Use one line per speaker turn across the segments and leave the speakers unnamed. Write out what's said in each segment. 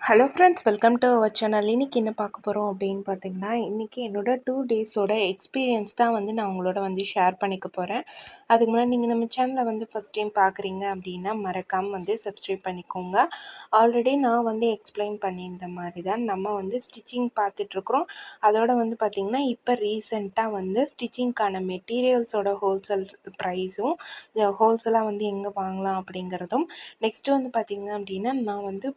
Hello friends welcome to our channel இன்றைக்கி என்ன பார்க்க போகிறோம் அப்படின்னு பார்த்தீங்கன்னா இன்றைக்கி என்னோட டூ டேஸோட எக்ஸ்பீரியன்ஸ் தான் வந்து நான் உங்களோட வந்து ஷேர் பண்ணிக்க போகிறேன் அதுக்கு முன்னாடி நீங்கள் நம்ம சேனலை வந்து ஃபஸ்ட் டைம் பார்க்குறீங்க அப்படின்னா மறக்காமல் வந்து சப்ஸ்கிரைப் பண்ணிக்கோங்க. ஆல்ரெடி நான் வந்து எக்ஸ்பிளைன் பண்ணியிருந்த மாதிரி தான் நம்ம வந்து ஸ்டிச்சிங் பார்த்துட்ருக்குறோம் அதோட வந்து பார்த்திங்கன்னா இப்போ ரீசெண்டாக வந்து ஸ்டிச்சிங்க்கான மெட்டீரியல்ஸோட ஹோல்சேல் ப்ரைஸும் ஹோல்சேலாக வந்து எங்கே வாங்கலாம் அப்படிங்கிறதும் நெக்ஸ்ட்டு வந்து பார்த்திங்க அப்படின்னா நான் வந்து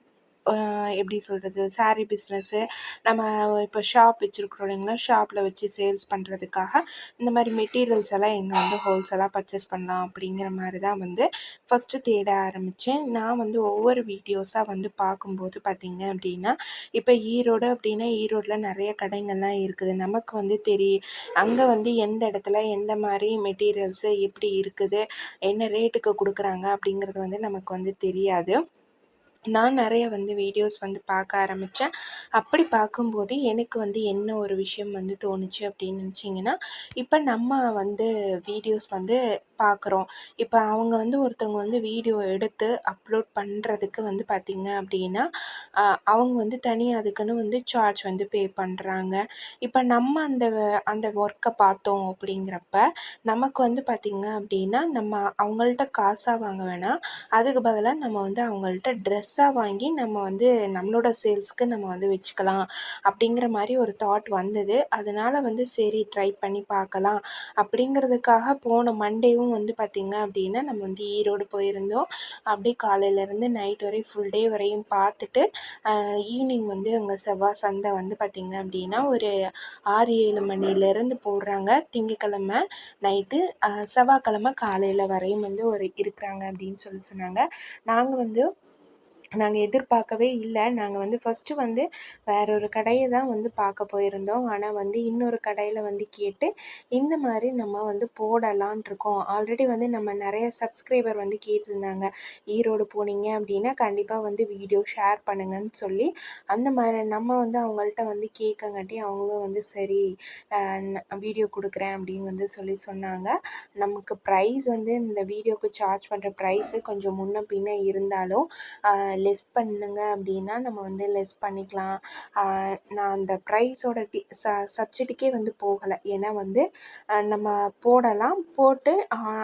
எப்படி சொல்கிறது ஸாரீ பிஸ்னஸ்ஸு நம்ம இப்போ ஷாப் வச்சுருக்குறோம் இல்லைங்களா? ஷாப்பில் வச்சு சேல்ஸ் பண்ணுறதுக்காக இந்த மாதிரி மெட்டீரியல்ஸ் எல்லாம் எங்கே வந்து ஹோல்சேலாக பர்ச்சேஸ் பண்ணலாம் அப்படிங்கிற மாதிரி தான் வந்து ஃபஸ்ட்டு தேட ஆரம்பித்தேன் நான் வந்து ஒவ்வொரு வீடியோஸாக வந்து பார்க்கும்போது பார்த்திங்க அப்படின்னா இப்போ ஈரோடு அப்படின்னா ஈரோட்டில் நிறைய கடைங்கள்லாம் இருக்குது. நமக்கு வந்து தெரியும் அங்கே வந்து எந்த இடத்துல எந்த மாதிரி மெட்டீரியல்ஸு எப்படி இருக்குது என்ன ரேட்டுக்கு கொடுக்குறாங்க அப்படிங்கிறது வந்து நமக்கு வந்து தெரியாது. நான் நிறைய வந்து வீடியோஸ் வந்து பார்க்க ஆரம்பித்தேன் அப்படி பார்க்கும்போது எனக்கு வந்து என்ன ஒரு விஷயம் வந்து தோணுச்சு அப்படின்னு நினச்சிங்கன்னா இப்போ நம்ம வந்து வீடியோஸ் வந்து பார்க்குறோம் இப்போ அவங்க வந்து ஒருத்தவங்க வந்து வீடியோ எடுத்து அப்லோட் பண்ணுறதுக்கு வந்து பார்த்திங்க அப்படின்னா அவங்க வந்து தனியாக அதுக்குன்னு வந்து சார்ஜ் வந்து பே பண்ணுறாங்க இப்போ நம்ம அந்த அந்த ஒர்க்கை பார்த்தோம் அப்படிங்கிறப்ப நமக்கு வந்து பார்த்திங்க அப்படின்னா நம்ம அவங்கள்ட்ட காசாக வாங்க வேணாம் அதுக்கு பதிலாக நம்ம வந்து அவங்கள்ட்ட ட்ரெஸ்ஸாக வாங்கி நம்ம வந்து நம்மளோட சேல்ஸ்க்கு நம்ம வந்து வச்சுக்கலாம் அப்படிங்கிற மாதிரி ஒரு தாட் வந்தது. அதனால் வந்து சரி ட்ரை பண்ணி பார்க்கலாம் அப்படிங்கிறதுக்காக போன மண்டேவும் வந்து பார்த்திங்க அப்படின்னா நம்ம வந்து ஈரோடு போயிருந்தோம். அப்படியே காலையிலேருந்து நைட் வரையும் ஃபுல் டே வரையும் பார்த்துட்டு ஈவினிங் வந்து அங்கே செவ்வாய் சந்தை வந்து பார்த்திங்க அப்படின்னா ஒரு ஆறு ஏழு மணிலேருந்து போடுறாங்க. திங்கக்கிழமை நைட்டு செவ்வாய்க்கிழமை காலையில் வரையும் வந்து ஒரு இருக்கிறாங்க அப்படின்னு சொல்லி சொன்னாங்க. நாங்கள் வந்து நாங்கள் எதிர்பார்க்கவே இல்லை. நாங்கள் வந்து ஃபஸ்ட்டு வந்து வேற ஒரு கடையை தான் வந்து பார்க்க போயிருந்தோம். ஆனால் வந்து இன்னொரு கடையில் வந்து கேட்டு இந்த மாதிரி நம்ம வந்து போடலான் இருக்கோம். ஆல்ரெடி வந்து நம்ம நிறைய சப்ஸ்கிரைபர் வந்து கேட்டிருந்தாங்க. ஈரோடு போனீங்க அப்படின்னா கண்டிப்பாக வந்து வீடியோ ஷேர் பண்ணுங்கன்னு சொல்லி அந்த மாதிரி நம்ம வந்து அவங்கள்ட்ட வந்து கேட்கங்காட்டி அவங்களும் வந்து சரி வீடியோ கொடுக்குறேன் அப்படின்னு வந்து சொல்லி சொன்னாங்க. நமக்கு ப்ரைஸ் வந்து இந்த வீடியோவுக்கு சார்ஜ் பண்ணுற ப்ரைஸு கொஞ்சம் முன்ன பின்ன இருந்தாலும் லெஸ் பண்ணுங்க அப்படின்னா நம்ம வந்து லெஸ் பண்ணிக்கலாம். நான் அந்த ப்ரைஸோட டி ச சப்ஜெக்ட்டுக்கே வந்து போகலை. ஏன்னா வந்து நம்ம போடலாம் போட்டு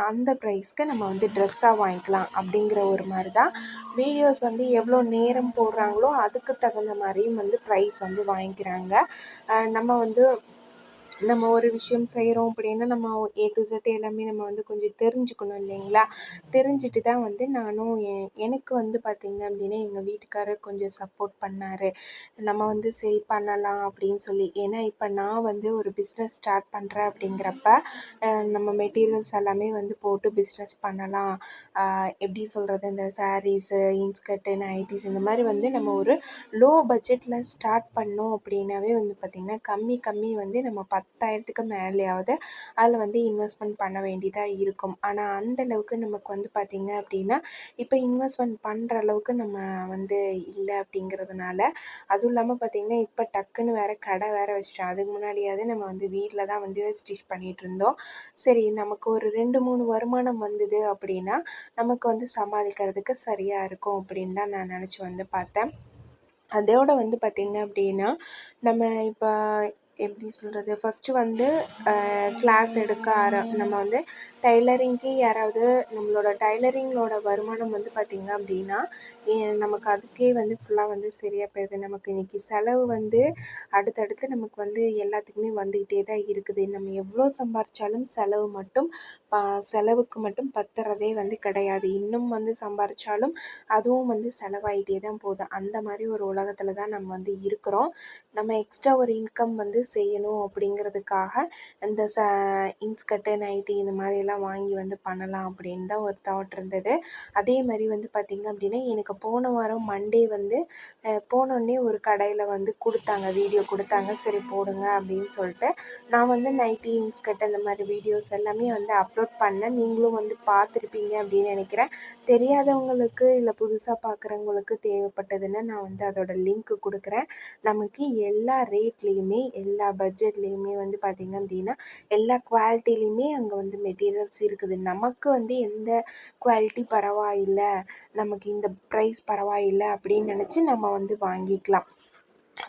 அந்த ப்ரைஸ்க்கு நம்ம வந்து ட்ரெஸ்ஸாக வாங்கிக்கலாம் அப்படிங்கிற ஒரு மாதிரி தான் வீடியோஸ் வந்து எவ்வளோ நேரம் போடுறாங்களோ அதுக்கு தகுந்த மாதிரியும் வந்து ப்ரைஸ் வந்து வாங்கிக்கிறாங்க. நம்ம வந்து நம்ம ஒரு விஷயம் செய்கிறோம் அப்படின்னா நம்ம ஏ டு செட் எல்லாமே நம்ம வந்து கொஞ்சம் தெரிஞ்சுக்கணும் இல்லைங்களா? தெரிஞ்சுட்டு தான் வந்து நானும் எனக்கு வந்து பார்த்திங்க அப்படின்னா எங்கள் வீட்டுக்காரர் கொஞ்சம் சப்போர்ட் பண்ணார். நம்ம வந்து சரி பண்ணலாம் அப்படின்னு சொல்லி. ஏன்னா இப்போ நான் வந்து ஒரு பிஸ்னஸ் ஸ்டார்ட் பண்ணுறேன் அப்படிங்கிறப்ப நம்ம மெட்டீரியல்ஸ் எல்லாமே வந்து போட்டு பிஸ்னஸ் பண்ணலாம். எப்படி சொல்கிறது இந்த சாரீஸு இன்ஸ்கர்ட்டு நைட்டிஸ் இந்த மாதிரி வந்து நம்ம ஒரு லோ பட்ஜெட்டில் ஸ்டார்ட் பண்ணோம் அப்படின்னாவே வந்து பார்த்திங்கன்னா கம்மி கம்மி வந்து நம்ம பத் பத்தாயிரத்துக்கு மேலேயாவது அதில் வந்து இன்வெஸ்ட்மெண்ட் பண்ண வேண்டியதாக இருக்கும். ஆனால் அந்த அளவுக்கு நமக்கு வந்து பார்த்திங்க அப்படின்னா இப்போ இன்வெஸ்ட்மெண்ட் பண்ணுற அளவுக்கு நம்ம வந்து இல்லை அப்படிங்கிறதுனால அதுவும் இல்லாமல் பார்த்திங்கன்னா இப்போ டக்குன்னு வேறு கடை வேறு வச்சிட்டோம். அதுக்கு முன்னாடியாவது நம்ம வந்து வீட்டில் தான் வந்து ஸ்டிச் பண்ணிகிட்டு இருந்தோம். சரி நமக்கு ஒரு ரெண்டு மூணு வருமானம் வந்தது அப்படின்னா நமக்கு வந்து சமாளிக்கிறதுக்கு சரியாக இருக்கும் அப்படின்னு தான் நான் நினச்சி வந்து பார்த்தேன் அதோட வந்து பார்த்திங்க அப்படின்னா நம்ம இப்போ எப்படி சொல்கிறது ஃபஸ்ட்டு வந்து கிளாஸ் எடுக்க ஆர நம்ம வந்து டைலரிங்க்கு யாராவது நம்மளோட டைலரிங்களோட வருமானம் வந்து பார்த்திங்க அப்படின்னா நமக்கு அதுக்கே வந்து ஃபுல்லாக வந்து சரியாக போயிடுது நமக்கு இன்றைக்கி செலவு வந்து அடுத்தடுத்து நமக்கு வந்து எல்லாத்துக்குமே வந்துக்கிட்டே தான் இருக்குது. நம்ம எவ்வளோ சம்பாரித்தாலும் செலவு மட்டும் செலவுக்கு மட்டும் பத்துறதே வந்து கிடையாது. இன்னும் வந்து சம்பாரித்தாலும் அதுவும் வந்து செலவாகிட்டே தான் போகுது. அந்த மாதிரி ஒரு உலகத்தில் தான் நம்ம வந்து இருக்கிறோம். நம்ம எக்ஸ்ட்ரா ஒரு இன்கம் வந்து செய்யணும் அப்படிங்கிறதுக்காக இந்த ச இன்ஸ்கர்ட்டு நைட்டி இந்த மாதிரியெல்லாம் வாங்கி வந்து பண்ணலாம் அப்படின்னு தான் ஒரு தாட் இருந்தது. அதே மாதிரி வந்து பார்த்திங்க அப்படின்னா எனக்கு போன வாரம் மண்டே வந்து போனோடனே ஒரு கடையில் வந்து கொடுத்தாங்க வீடியோ கொடுத்தாங்க. சரி போடுங்க அப்படின்னு சொல்லிட்டு நான் வந்து நைட்டி இன்ஸ்கர்ட் அந்த மாதிரி வீடியோஸ் எல்லாமே வந்து அப்லோட் அப்லோட் பண்ணேன். நீங்களும் வந்து பார்த்துருப்பீங்க அப்படின்னு நினைக்கிறேன். தெரியாதவங்களுக்கு இல்லை புதுசாக பார்க்குறவங்களுக்கு தேவைப்பட்டதுன்னா நான் வந்து அதோட லிங்க் கொடுக்குறேன். நமக்கு எல்லா ரேட்லேயுமே எல்லா எல்லா பட்ஜெட்லேயுமே வந்து பார்த்திங்க அப்படின்னா எல்லா குவாலிட்டிலையுமே அங்கே வந்து மெட்டீரியல்ஸ் இருக்குது. நமக்கு வந்து எந்த குவாலிட்டி பரவாயில்லை நமக்கு இந்த ப்ரைஸ் பரவாயில்லை அப்படின்னு நினச்சி நம்ம வந்து வாங்கிக்கலாம்.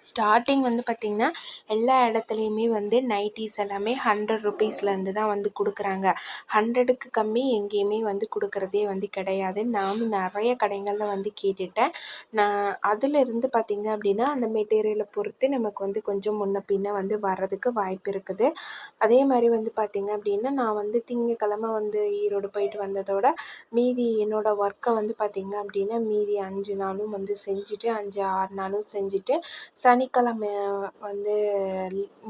ஸ்டார்டிங் வந்து பார்த்திங்கன்னா எல்லா இடத்துலையுமே வந்து நைட்டிஸ் எல்லாமே ஹண்ட்ரட் ருபீஸ்லேருந்து தான் வந்து கொடுக்குறாங்க. ஹண்ட்ரடுக்கு கம்மி எங்கேயுமே வந்து கொடுக்குறதே வந்து கிடையாது. நானும் நிறைய கடைகளில் வந்து கேட்டுட்டேன். நான் அதிலிருந்து பார்த்திங்க அப்படின்னா அந்த மெட்டீரியலை பொறுத்து நமக்கு வந்து கொஞ்சம் முன்ன பின்ன வந்து வர்றதுக்கு வாய்ப்பு இருக்குது. அதே மாதிரி வந்து பார்த்திங்க அப்படின்னா நான் வந்து திங்கக்கிழமை வந்து ஈரோடு போயிட்டு வந்ததோட மீதி என்னோடய ஒர்க்கை வந்து பார்த்திங்க அப்படின்னா மீதி அஞ்சு நாளும் வந்து செஞ்சுட்டு அஞ்சு ஆறு நாளும் செஞ்சுட்டு சனிக்கிழமை வந்து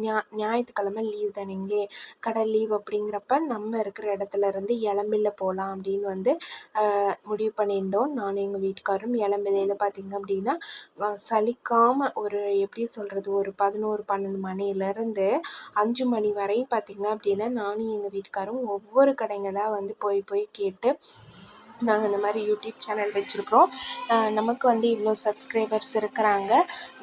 ஞா ஞாயிற்றுக்கிழமை லீவ் தானுங்களே? கடை லீவ் அப்படிங்கிறப்ப நம்ம இருக்கிற இடத்துல இருந்து இளம்பிள்ளை போகலாம் அப்படின்னு வந்து முடிவு பண்ணியிருந்தோம். நானும் எங்கள் வீட்டுக்காரரும் இளம்பிள்ளையில் பார்த்திங்க அப்படின்னா சலிக்காமல் ஒரு எப்படி சொல்கிறது ஒரு பதினோரு பன்னெண்டு மணிலேருந்து அஞ்சு மணி வரையும் பார்த்திங்க அப்படின்னா நானும் எங்கள் வீட்டுக்காரும் ஒவ்வொரு கடைங்களாக வந்து போய் போய் கேட்டு நாங்கள் இந்த மாதிரி யூடியூப் சேனல் வச்சுருக்குறோம். நமக்கு வந்து இவ்வளோ சப்ஸ்கிரைபர்ஸ் இருக்கிறாங்க.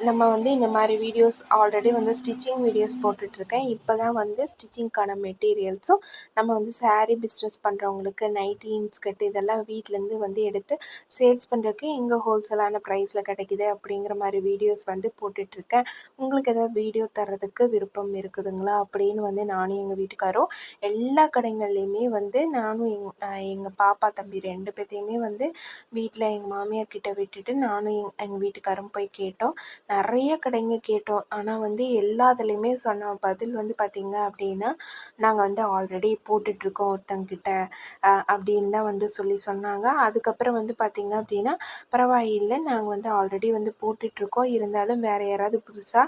நம்ம வந்து இந்த மாதிரி வீடியோஸ் ஆல்ரெடி வந்து ஸ்டிச்சிங் வீடியோஸ் போட்டுட்ருக்கேன். இப்போ தான் வந்து ஸ்டிச்சிங்க்கான மெட்டீரியல்ஸும் நம்ம வந்து ஸாரீ பிஸ்னஸ் பண்ணுறவங்களுக்கு நைட்டீன்ஸ் கட்டு இதெல்லாம் வீட்டிலேருந்து வந்து எடுத்து சேல்ஸ் பண்ணுறதுக்கு இங்கே ஹோல்சேலான ப்ரைஸில் கிடைக்கிது அப்படிங்கிற மாதிரி வீடியோஸ் வந்து போட்டுட்ருக்கேன். உங்களுக்கு எதாவது வீடியோ தர்றதுக்கு விருப்பம் இருக்குதுங்களா அப்படின்னு வந்து நானும் எங்கள் வீட்டுக்காரும் எல்லா கடைங்கள்லையுமே வந்து நானும் எங் எங்கள் பாப்பா தம்பி ரெண்டு ரெண்டு பேர்த்தையுமே வந்து வீட்டில் எங்கள் மாமியார்கிட்ட விட்டுட்டு நானும் எங் எங்கள் வீட்டுக்காரும் போய் கேட்டோம். நிறைய கடைங்க கேட்டோம். ஆனால் வந்து எல்லாத்துலேயுமே சொன்ன பதில் வந்து பார்த்திங்க அப்படின்னா நாங்கள் வந்து ஆல்ரெடி போட்டுட்ருக்கோம் ஒருத்தங்கிட்ட. அப்படின்னு தான் வந்து சொல்லி சொன்னாங்க. அதுக்கப்புறம் வந்து பார்த்திங்க அப்படின்னா பரவாயில்லை. நாங்கள் வந்து ஆல்ரெடி வந்து போட்டுட்ருக்கோம். இருந்தாலும் வேறு யாராவது புதுசாக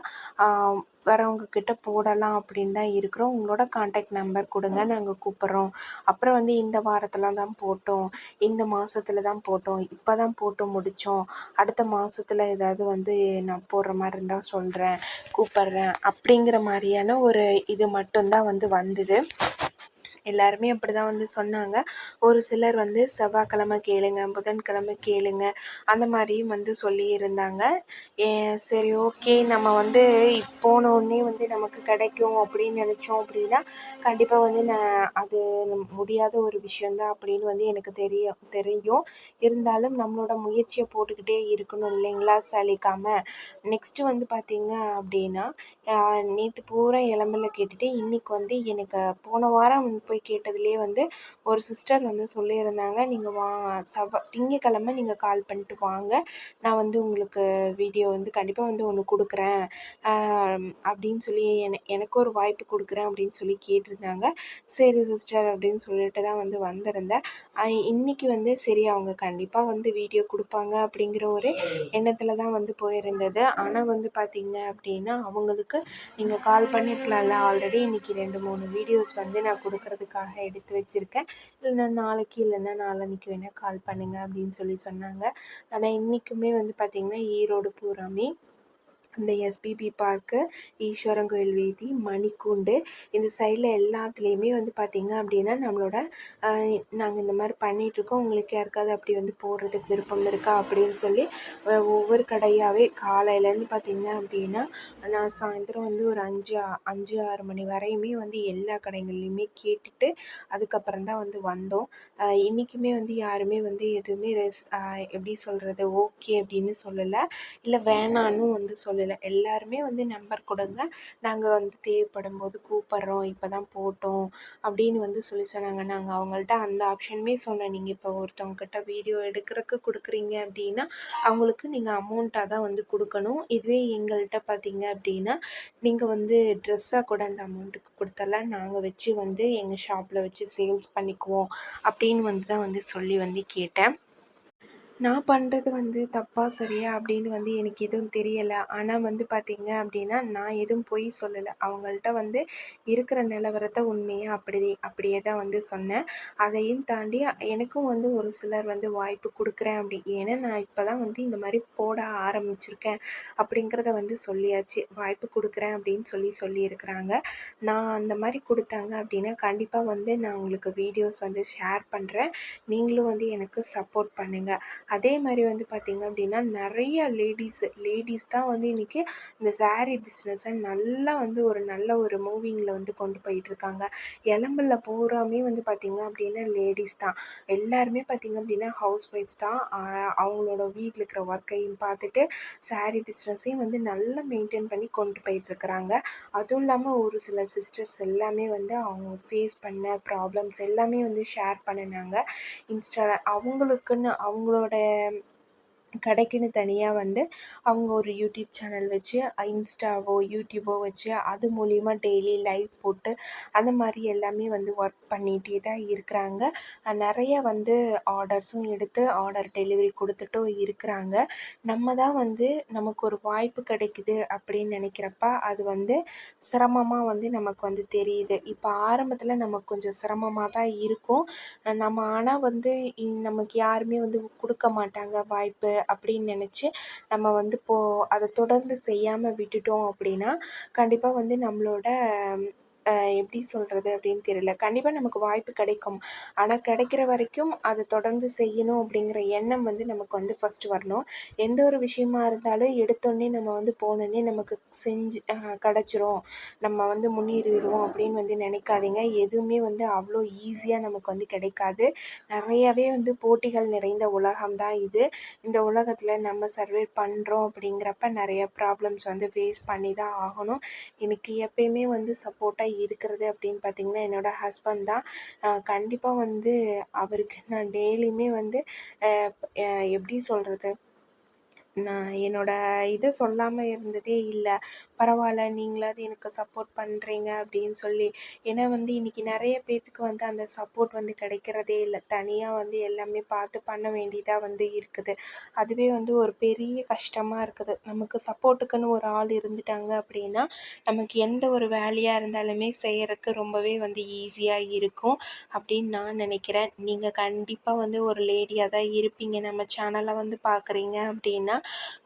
வரவங்க கிட்ட போடலாம் அப்படின்னு தான் இருக்கிறோம். உங்களோட கான்டாக்ட் நம்பர் கொடுங்க நாங்கள் கூப்பிட்றோம். அப்புறம் வந்து இந்த வாரத்தில் தான் போட்டோம். இந்த மாதத்துல தான் போட்டோம். இப்போ தான் போட்டு முடித்தோம் அடுத்த மாதத்துல ஏதாவது வந்து நான் போடுற மாதிரி இருந்தால் சொல்கிறேன் கூப்பிட்றேன். அப்படிங்கிற மாதிரியான ஒரு இது மட்டும்தான் வந்து வந்தது. எல்லாருமே அப்படி தான் வந்து சொன்னாங்க. ஒரு சிலர் வந்து செவ்வாய்க்கிழமை கேளுங்க புதன்கிழமை கேளுங்க அந்த மாதிரியும் வந்து சொல்லியிருந்தாங்க. சரி ஓகே நம்ம வந்து போனோடனே வந்து நமக்கு கிடைக்கும் அப்படின்னு நினச்சோம் அப்படின்னா கண்டிப்பாக வந்து நான் அது முடியாத ஒரு விஷயந்தான் அப்படின்னு வந்து எனக்கு தெரியும் தெரியும். இருந்தாலும் நம்மளோட முயற்சியை போட்டுக்கிட்டே இருக்கணும் இல்லைங்களா சலிக்காமல் நெக்ஸ்ட்டு வந்து பார்த்திங்க அப்படின்னா நேற்று பூரா இளம்பிள்ள கேட்டுட்டு இன்றைக்கி வந்து எனக்கு போன வாரம் போய் கேட்டதுலேயே வந்து ஒரு சிஸ்டர் வந்து சொல்லியிருந்தாங்க நீங்கள் வா செவ்வா திங்கக்கிழம நீங்கள் கால் பண்ணிட்டு வாங்க. நான் வந்து உங்களுக்கு வீடியோ வந்து கண்டிப்பாக வந்து ஒன்று கொடுக்குறேன். அப்படின்னு சொல்லி என எனக்கு ஒரு வாய்ப்பு கொடுக்குறேன் அப்படின்னு சொல்லி கேட்டிருந்தாங்க. சரி சிஸ்டர் அப்படின்னு சொல்லிட்டு தான் வந்து வந்திருந்தேன் இன்றைக்கி வந்து சரி அவங்க கண்டிப்பாக வந்து வீடியோ கொடுப்பாங்க அப்படிங்கிற ஒரு எண்ணத்தில் தான் வந்து போயிருந்தது. ஆனால் வந்து பார்த்திங்க அப்படின்னா அவங்களுக்கு நீங்கள் கால் பண்ணியிருக்கலாம்ல ஆல்ரெடி இன்றைக்கி ரெண்டு மூணு வீடியோஸ் வந்து நான் கொடுக்குறது அதுக்காக எடுத்து வச்சுருக்கேன். இல்லைன்னா நாளைக்கு இல்லைன்னா நாளன்னைக்கு வேணால் கால் பண்ணுங்கள் அப்படின்னு சொல்லி சொன்னாங்க. ஆனால் இன்றைக்குமே வந்து பார்த்திங்கன்னா ஈரோடு பூராமே இந்த எஸ்பிபி பார்க்கு ஈஸ்வரன் கோயில் வீதி மணிக்கூண்டு இந்த சைடில் எல்லாத்துலேயுமே வந்து பார்த்திங்க அப்படின்னா நம்மளோட நாங்கள் இந்த மாதிரி பண்ணிகிட்ருக்கோம் உங்களுக்கு யாருக்காவது அப்படி வந்து போடுறதுக்கு விருப்பம் இருக்கா அப்படின்னு சொல்லி ஒவ்வொரு கடையாகவே காலையிலேருந்து பார்த்திங்க அப்படின்னா நான் சாயந்தரம் வந்து ஒரு அஞ்சு அஞ்சு ஆறு மணி வரையுமே வந்து எல்லா கடைகள்லையுமே கேட்டுட்டு அதுக்கப்புறம் தான் வந்து வந்தோம். இன்றைக்குமே வந்து யாருமே வந்து எதுவுமே ரெஸ் எப்படி சொல்கிறது ஓகே அப்படின்னு சொல்லலை. இல்லை வேணான்னு வந்து சொல்ல இல்லை எல்லாருமே வந்து நம்பர் கொடுங்க நாங்கள் வந்து தேவைப்படும் போது கூப்பிட்றோம். இப்போ தான் போட்டோம் அப்படின்னு வந்து சொல்லி சொன்னாங்க. நாங்கள் அவங்கள்ட்ட அந்த ஆப்ஷனுமே சொன்னேன் நீங்கள் இப்போ ஒருத்தவங்கக்கிட்ட வீடியோ எடுக்கிறதுக்கு கொடுக்குறீங்க அப்படின்னா அவங்களுக்கு நீங்கள் அமௌண்ட்டாக தான் வந்து கொடுக்கணும். இதுவே எங்கள்கிட்ட பார்த்தீங்க அப்படின்னா நீங்கள் வந்து ட்ரெஸ்ஸாக கூட அந்த அமௌண்ட்டுக்கு கொடுத்தலாம் நாங்கள் வச்சு வந்து எங்கள் ஷாப்பில் வச்சு சேல்ஸ் பண்ணிக்குவோம் அப்படின்னு வந்து தான் வந்து சொல்லி வந்து கேட்டேன். நான் பண்ணுறது வந்து தப்பா சரியா அப்படின்னு வந்து எனக்கு எதுவும் தெரியலை. ஆனால் வந்து பார்த்தீங்க அப்படின்னா நான் எதுவும் பொய் சொல்லலை. அவங்கள்ட்ட வந்து இருக்கிற நிலவரத்தை உண்மையாக அப்படி அப்படியே தான் வந்து சொன்னேன். அதையும் தாண்டி எனக்கும் வந்து ஒரு சிலர் வந்து வாய்ப்பு கொடுக்குறேன் அப்படி. ஏன்னா நான் இப்போ தான் வந்து இந்த மாதிரி போட ஆரம்பிச்சிருக்கேன் அப்படிங்கிறத வந்து சொல்லியாச்சு. வாய்ப்பு கொடுக்குறேன் அப்படின்னு சொல்லி சொல்லியிருக்கிறாங்க. நான் அந்த மாதிரி கொடுத்தாங்க அப்படின்னா கண்டிப்பாக வந்து நான் உங்களுக்கு வீடியோஸ் வந்து ஷேர் பண்ணுறேன் நீங்களும் வந்து எனக்கு சப்போர்ட் பண்ணுங்கள் அதே மாதிரி வந்து பார்த்திங்க அப்படின்னா நிறைய லேடீஸு லேடிஸ் தான் வந்து இன்றைக்கி இந்த ஸாரீ பிஸ்னஸை நல்லா வந்து ஒரு நல்ல ஒரு மூவிங்கில் வந்து கொண்டு போயிட்டுருக்காங்க எளம்பில் பூராமே வந்து பார்த்திங்க அப்படின்னா லேடிஸ் தான். எல்லாருமே பார்த்திங்க அப்படின்னா ஹவுஸ் ஒய்ஃப் தான் அவங்களோட வீட்டில் இருக்கிற ஒர்க்கையும் பார்த்துட்டு ஸாரீ பிஸ்னஸையும் வந்து நல்லா மெயின்டைன் பண்ணி கொண்டு போயிட்டுருக்குறாங்க அதுவும் இல்லாமல் ஒரு சில சிஸ்டர்ஸ் எல்லாமே வந்து அவங்க ஃபேஸ் பண்ண ப்ராப்ளம்ஸ் எல்லாமே வந்து ஷேர் பண்ணினாங்க. இன்ஸ்டாவில் அவங்களுக்குன்னு அவங்களோட Um. கடைக்குன்னு தனியாக வந்து அவங்க ஒரு யூடியூப் சேனல் வச்சு இன்ஸ்டாவோ யூடியூபோ வச்சு அது மூலிமா டெய்லி லைவ் போட்டு அந்த மாதிரி எல்லாமே வந்து ஒர்க் பண்ணிகிட்டே தான் இருக்கிறாங்க. நிறைய வந்து ஆர்டர்ஸும் எடுத்து ஆர்டர் டெலிவரி கொடுத்துட்டும் இருக்கிறாங்க. நம்ம தான் வந்து நமக்கு ஒரு வாய்ப்பு கிடைக்குது அப்படின்னு நினைக்கிறப்ப அது வந்து சிரமமாக வந்து நமக்கு வந்து தெரியுது. இப்போ ஆரம்பத்தில் நமக்கு கொஞ்சம் சிரமமாக தான் இருக்கும். நம்ம ஆனால் வந்து நமக்கு யாருமே வந்து கொடுக்க மாட்டாங்க வாய்ப்பு அப்படின்னு நினச்சி நம்ம வந்து போ அதை தொடர்ந்து செய்யாமல் விட்டுட்டோம் அப்படின்னா கண்டிப்பாக வந்து நம்மளோட எப்படி சொல்கிறது அப்படின்னு தெரியல. கண்டிப்பாக நமக்கு வாய்ப்பு கிடைக்கும். ஆனால் கிடைக்கிற வரைக்கும் அதை தொடர்ந்து செய்யணும் அப்படிங்கிற எண்ணம் வந்து நமக்கு வந்து ஃபஸ்ட்டு வரணும். எந்த ஒரு விஷயமா இருந்தாலும் எடுத்தோடனே நம்ம வந்து போனோடனே நமக்கு செஞ்சு கிடச்சிரும். நம்ம வந்து முன்னேறிடுவோம் அப்படின்னு வந்து நினைக்காதீங்க. எதுவுமே வந்து அவ்வளோ ஈஸியாக நமக்கு வந்து கிடைக்காது. நிறையவே வந்து போட்டிகள் நிறைந்த உலகம் தான் இது. இந்த உலகத்தில் நம்ம சர்வே பண்ணுறோம் அப்படிங்கிறப்ப நிறைய ப்ராப்ளம்ஸ் வந்து ஃபேஸ் பண்ணி தான் ஆகணும். எனக்கு எப்பயுமே வந்து சப்போர்ட்டாக இருக்கிறது அப்படின்னு பார்த்திங்கன்னா என்னோடய ஹஸ்பண்ட் தான். கண்டிப்பாக வந்து அவருக்கு நான் டெய்லியுமே வந்து எப்படி சொல்கிறது நான் என்னோடய இதை சொல்லாமல் இருந்ததே இல்லை. பரவாயில்ல நீங்களாவது எனக்கு சப்போர்ட் பண்ணுறீங்க அப்படின்னு சொல்லி. ஏன்னா வந்து இன்றைக்கி நிறைய பேர்த்துக்கு வந்து அந்த சப்போர்ட் வந்து கிடைக்கிறதே இல்லை. தனியாக வந்து எல்லாமே பார்த்து பண்ண வேண்டியதாக வந்து இருக்குது. அதுவே வந்து ஒரு பெரிய கஷ்டமாக இருக்குது. நமக்கு சப்போர்ட்டுக்குன்னு ஒரு ஆள் இருந்துட்டாங்க அப்படின்னா நமக்கு எந்த ஒரு வேலையாக இருந்தாலுமே செய்கிறக்கு ரொம்பவே வந்து ஈஸியாக இருக்கும் அப்படின்னு நான் நினைக்கிறேன். நீங்கள் கண்டிப்பாக வந்து ஒரு லேடியாக தான் இருப்பீங்க. நம்ம சேனலை வந்து பார்க்குறீங்க அப்படின்னா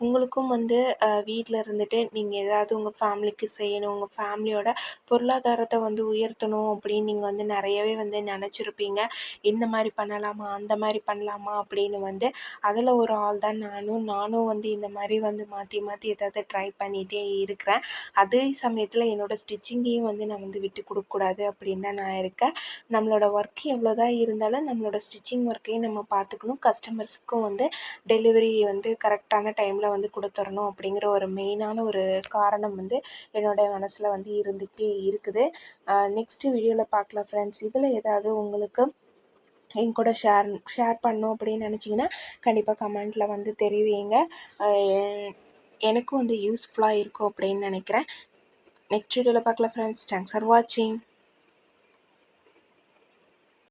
உங்களுக்கும் வந்து வீட்டில் இருந்துட்டு நீங்கள் ஏதாவது உங்கள் ஃபேமிலிக்கு செய்யணும் உங்கள் ஃபேமிலியோட பொருளாதாரத்தை வந்து உயர்த்தணும் அப்படின்னு நீங்கள் வந்து நிறையவே வந்து நினச்சிருப்பீங்க. இந்த மாதிரி பண்ணலாமா அந்த மாதிரி பண்ணலாமா அப்படின்னு வந்து அதில் ஒரு ஆள் தான் நானும். நானும் வந்து இந்த மாதிரி வந்து மாற்றி மாற்றி ஏதாவது ட்ரை பண்ணிகிட்டே இருக்கிறேன். அதே சமயத்தில் என்னோடய ஸ்டிச்சிங்கையும் வந்து நான் வந்து விட்டு கொடுக்கக்கூடாது அப்படின்னு தான் நான் இருக்கேன். நம்மளோட ஒர்க் எவ்வளோ தான் இருந்தாலும் நம்மளோட ஸ்டிச்சிங் ஒர்க்கையும் நம்ம பார்த்துக்கணும். கஸ்டமர்ஸுக்கும் வந்து டெலிவரி வந்து கரெக்டான கரெக்டான டைமில் வந்து கொடுத்துர்ணும் அப்படிங்கிற ஒரு மெயினான ஒரு காரணம் வந்து என்னோடய மனசில் வந்து இருந்துகிட்டே இருக்குது. நெக்ஸ்ட்டு வீடியோவில் பார்க்கலாம் ஃப்ரெண்ட்ஸ் இதில் ஏதாவது உங்களுக்கு என் கூட ஷேர் ஷேர் பண்ணும் அப்படின்னு நினச்சிங்கன்னா கண்டிப்பாக கமெண்ட்டில் வந்து தெரிவிங்க. எனக்கும் வந்து யூஸ்ஃபுல்லாக இருக்கும் அப்படின்னு நினைக்கிறேன். நெக்ஸ்ட் வீடியோவில் பார்க்கலாம் ஃப்ரெண்ட்ஸ் தேங்க்ஸ் ஃபார் வாட்சிங்